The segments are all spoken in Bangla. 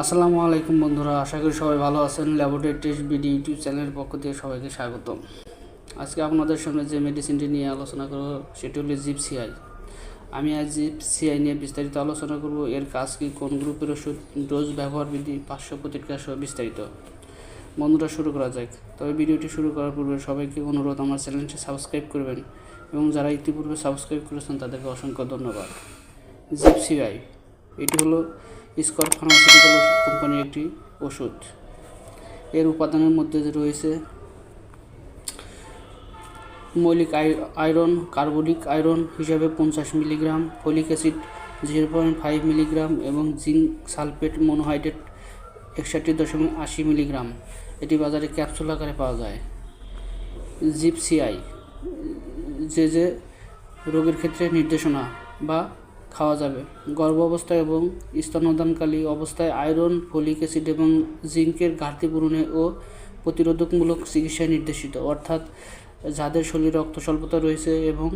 আসসালামু আলাইকুম বন্ধুরা, আশা করি সবাই ভালো আছেন। ল্যাবরেটরি টেস্ট বিডি ইউটিউব চ্যানেলের পক্ষ থেকে সবাইকে স্বাগত আজকে আপনাদের সামনে যে মেডিসিনটি নিয়ে আলোচনা করব, সেটি হলো জিপ সিআই আমি আজ জিপ সিআই নিয়ে বিস্তারিত আলোচনা করব, এর কাজ কি, কোন গ্রুপের ওষুধ, ডোজ ব্যবহার বিধি, পার্শ্ব প্রতিক্রিয়া সহ বিস্তারিত। বন্ধুরা, শুরু করা যাক। তবে ভিডিওটি শুরু করার পূর্বে সবাইকে অনুরোধ, আমার চ্যানেলটি সাবস্ক্রাইব করবেন এবং যারা ইতিপূর্বে সাবস্ক্রাইব করেছেন, তাদেরকে অসংখ্য ধন্যবাদ। জিপসিআই এটি হলো স্কর ফার্মাসিউটিক্যাল কোম্পানির একটি ওষুধ। এর উপাদানের মধ্যে রয়েছে মৌলিক আয়রন কার্বলিক আয়রন হিসাবে পঞ্চাশ milligram, folic acid zero point five milligram এবং জিঙ্ক সালফেট মনোহাইড্রেট একষট্টি দশমিক আশি মিলিগ্রাম। এটি বাজারে ক্যাপসুল আকারে পাওয়া যায়। জিপসিআই, যে যে রোগের ক্ষেত্রে নির্দেশনা বা খাওয়া যাবে। গর্ভ অবস্থায় এবং স্তন্যদানকালী অবস্থায় আয়রন ফলিক অ্যাসিড এবং জিঙ্কের ঘাটতি পূরণে ও প্রতিরোধকমূলক চিকিৎসায় নির্দেশিত। অর্থাৎ যাদের শরীরে রক্ত স্বল্পতা রয়েছে এবং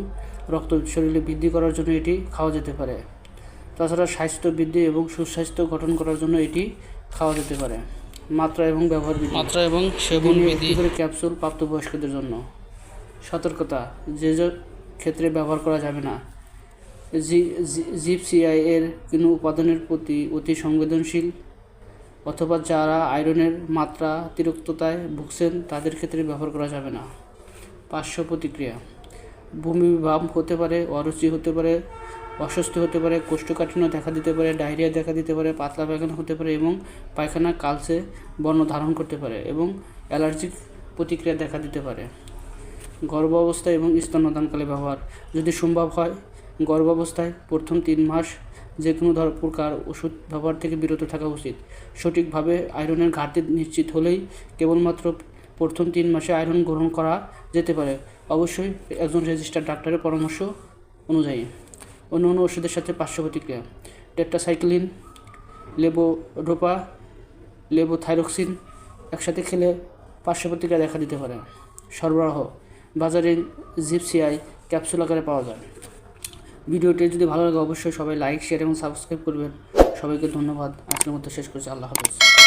রক্ত শরীরে বৃদ্ধি করার জন্য এটি খাওয়া যেতে পারে। তাছাড়া স্বাস্থ্য বৃদ্ধি এবং সুস্বাস্থ্য গঠন করার জন্য এটি খাওয়া যেতে পারে। মাত্রা এবং ব্যবহার বিধি। মাত্রা এবং সেবন বিধি। করে ক্যাপসুল প্রাপ্তবয়স্কদের জন্য। সতর্কতা। যে যে ক্ষেত্রে ব্যবহার করা যাবে না। জিপসিআই এর কোনো উপাদানের প্রতি অতি সংবেদনশীল অথবা যারা আয়রনের মাত্রা অতিরিক্ততায় ভুগছেন, তাদের ক্ষেত্রে ব্যবহার করা যাবে না। পার্শ্ব প্রতিক্রিয়া। বমি ভাব হতে পারে, অরুচি হতে পারে, অস্বস্তি হতে পারে, কোষ্ঠকাঠিন্য দেখা দিতে পারে, ডায়রিয়া দেখা দিতে পারে, পাতলা পায়খানা হতে পারে এবং পায়খানা কালচে বর্ণ ধারণ করতে পারে এবং অ্যালার্জিক প্রতিক্রিয়া দেখা দিতে পারে। গর্ভ অবস্থায় এবং স্তন্যদানকালে ব্যবহার। যদি সম্ভব হয় গর্ভ অবস্থায় প্রথম তিন মাস যে কোনো ধর প্রকার ওষুধ ব্যবহার থেকে বিরত থাকা উচিত। সঠিকভাবে আয়রনের ঘাটতি নিশ্চিত হলেই কেবলমাত্র প্রথম তিন মাসে আয়রন গ্রহণ করা যেতে পারে। অবশ্যই একজন রেজিস্টার ডাক্তারের পরামর্শ অনুযায়ী। অন্য অন্য ওষুধের সাথে পার্শ্ব প্রতিক্রিয়া টেট্রাসাইক্লিন, লেবোডোপা, লেবোথাইরক্সিন একসাথে খেলে পার্শ্ব প্রতিক্রিয়া দেখা দিতে পারে। সরবরাহ। বাজারে জিপসিআই ক্যাপসুল আকারে পাওয়া যায়। ভিডিওটি যদি ভালো লাগে, অবশ্যই সবাই লাইক শেয়ার এবং সাবস্ক্রাইব করবেন। সবাইকে ধন্যবাদ। আজকের মতো শেষ করছি। আল্লাহ হাফিজ।